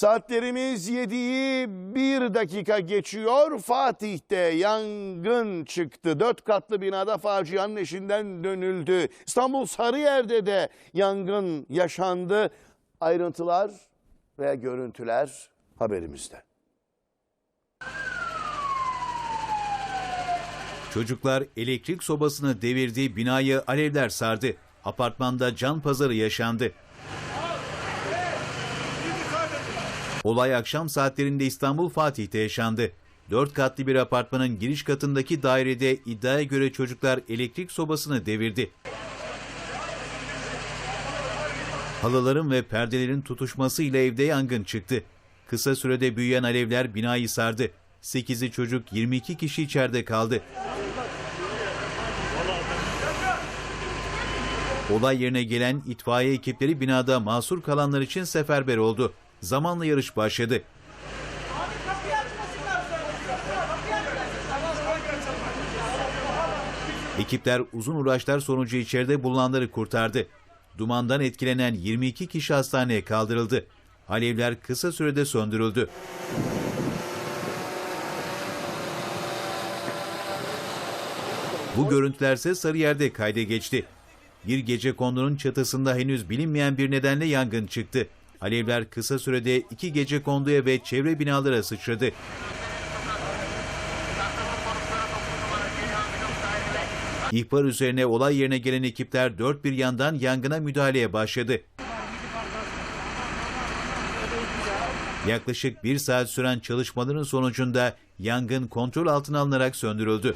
Saatlerimiz 7'yi bir dakika geçiyor. Fatih'te yangın çıktı. Dört katlı binada facianın eşinden dönüldü. İstanbul Sarıyer'de de yangın yaşandı. Ayrıntılar ve görüntüler haberimizde. Çocuklar elektrik sobasını devirdi, binayı alevler sardı. Apartmanda can pazarı yaşandı. Olay akşam saatlerinde İstanbul Fatih'te yaşandı. Dört katlı bir apartmanın giriş katındaki dairede iddiaya göre çocuklar elektrik sobasını devirdi. Halıların ve perdelerin tutuşmasıyla evde yangın çıktı. Kısa sürede büyüyen alevler binayı sardı. 8'i çocuk 22 kişi içeride kaldı. Olay yerine gelen itfaiye ekipleri binada mahsur kalanlar için seferber oldu. Zamanla yarış başladı. Ekipler uzun uğraşlar sonucu içeride bulunanları kurtardı. Dumandan etkilenen 22 kişi hastaneye kaldırıldı. Alevler kısa sürede söndürüldü. Bu görüntülerse Sarıyer'de kayda geçti. Bir gece kondunun çatısında henüz bilinmeyen bir nedenle yangın çıktı. Alevler kısa sürede iki gece konduya ve çevre binalara sıçradı. İhbar üzerine olay yerine gelen ekipler dört bir yandan yangına müdahaleye başladı. Yaklaşık bir saat süren çalışmaların sonucunda yangın kontrol altına alınarak söndürüldü.